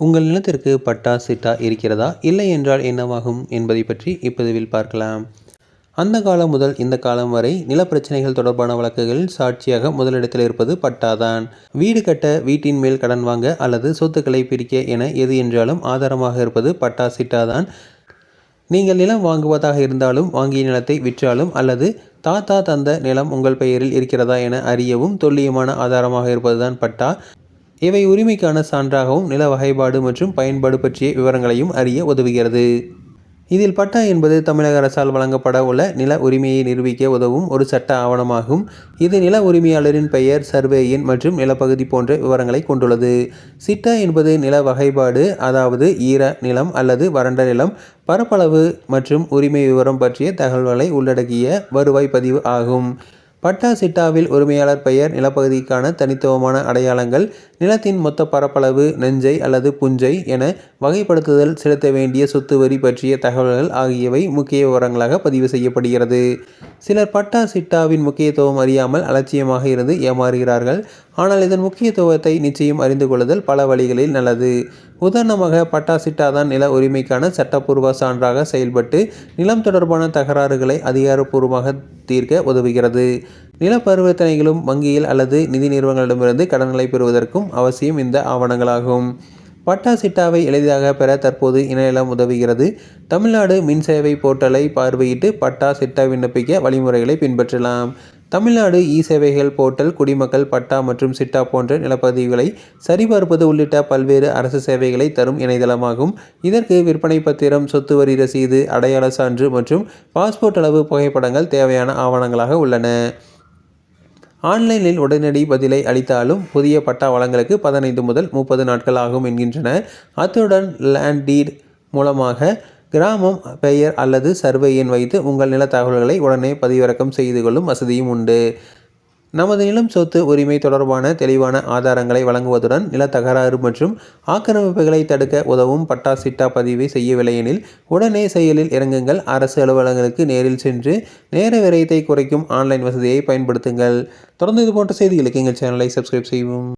உங்கள் நிலத்திற்கு பட்டா சிட்டா இருக்கிறதா இல்லை என்றால் என்னவாகும் என்பதை பற்றி இப்பதிவில் பார்க்கலாம். அந்த காலம் முதல் இந்த காலம் வரை நிலப்பிரச்சனைகள் தொடர்பான வழக்குகளில் சாட்சியாக முதலிடத்தில் இருப்பது பட்டாதான். வீடு கட்ட வீட்டின் மேல் கடன் வாங்க அல்லது சொத்துக்களை பிரிக்க என எது என்றாலும் ஆதாரமாக இருப்பது பட்டா சிட்டாதான். நீங்கள் நிலம் வாங்குவதாக இருந்தாலும் வாங்கிய நிலத்தை விற்றாலும் அல்லது தாத்தா தந்த நிலம் உங்கள் பெயரில் இருக்கிறதா என அறியவும் துல்லியமான ஆதாரமாக இருப்பதுதான் பட்டா. இவை உரிமைக்கான சான்றாகவும் நில வகைப்பாடு மற்றும் பயன்பாடு பற்றிய விவரங்களையும் அறிய உதவுகிறது. இதில் பட்டா என்பது தமிழக அரசால் வழங்கப்பட உள்ள நில உரிமையை நிரூபிக்க உதவும் ஒரு சட்ட ஆவணமாகும். இது நில உரிமையாளரின் பெயர் சர்வே எண் மற்றும் நிலப்பகுதி போன்ற விவரங்களை கொண்டுள்ளது. சிட்டா என்பது நில வகைப்பாடு அதாவது ஈர நிலம் அல்லது வறண்ட நிலம் பரப்பளவு மற்றும் உரிமை விவரம் பற்றிய தகவல்களை உள்ளடக்கிய வருவாய் பதிவு ஆகும். பட்டா சிட்டாவில் உரிமையாளர் பெயர் நிலப்பகுதிக்கான தனித்துவமான அடையாளங்கள் நிலத்தின் மொத்த பரப்பளவு நெஞ்சை அல்லது புஞ்சை என வகைப்படுத்துதல் செலுத்த வேண்டிய சொத்து வரி பற்றிய தகவல்கள் ஆகியவை முக்கிய விவரங்களாக பதிவு செய்யப்படுகிறது. சிலர் பட்டா சிட்டாவின் முக்கியத்துவம் அறியாமல் அலட்சியமாக இருந்து ஏமாறுகிறார்கள். ஆனால் இதன் முக்கியத்துவத்தை நிச்சயம் அறிந்து கொள்ளுதல் பல வழிகளில் நல்லது. உதாரணமாக பட்டா சிட்டா தான் நில உரிமைக்கான சட்டப்பூர்வ சான்றாக செயல்பட்டு நிலம் தொடர்பான தகராறுகளை அதிகாரப்பூர்வமாக தீர்க்க உதவுகிறது. நில பரிவர்த்தனைகளும் வங்கியில் அல்லது நிதி நிறுவனங்களிடமிருந்து கடன்களை பெறுவதற்கும் அவசியம் இந்த ஆவணங்களாகும். பட்டா சிட்டாவை எளிதாக பெற தற்போது இணையதளம் உதவுகிறது. தமிழ்நாடு மின் சேவை போர்ட்டலை பார்வையிட்டு பட்டா சிட்டா விண்ணப்பிக்க வழிமுறைகளை பின்பற்றலாம். தமிழ்நாடு இ சேவைகள் போர்ட்டல் குடிமக்கள் பட்டா மற்றும் சிட்டா போன்ற நிலப்பதிவுகளை சரிபார்ப்பது உள்ளிட்ட பல்வேறு அரசு சேவைகளை தரும் இணையதளமாகும். இதற்கு விற்பனை பத்திரம் சொத்து வரி ரசீது அடையாள சான்று மற்றும் பாஸ்போர்ட் அளவு புகைப்படங்கள் தேவையான ஆவணங்களாக உள்ளன. ஆன்லைனில் உடனடி பதிலை அளித்தாலும் புதிய பட்டா வளங்களுக்கு பதினைந்து முதல் முப்பது நாட்கள் ஆகும் என்கின்றன. அத்துடன் லேண்ட் டீட் மூலமாக கிராமம் பெயர் அல்லது சர்வே எண் வைத்து உங்கள் நில தகவல்களை உடனே பதிவிறக்கம் செய்து கொள்ளும் வசதியும் உண்டு. நமது நிலம் சொத்து உரிமை தொடர்பான தெளிவான ஆதாரங்களை வழங்குவதுடன் நில தகராறு மற்றும் ஆக்கிரமிப்புகளை தடுக்க உதவும் பட்டா சிட்டா பதிவை செய்யவில்லை எனில் உடனே செயலில் இறங்குங்கள். அரசு அலுவலகங்களுக்கு நேரில் சென்று நேர விரயத்தை குறைக்கும் ஆன்லைன் வசதியை பயன்படுத்துங்கள். தொடர்ந்து இது போன்ற செய்திகளுக்கு எங்கள் சேனலை சப்ஸ்கிரைப் செய்வோம்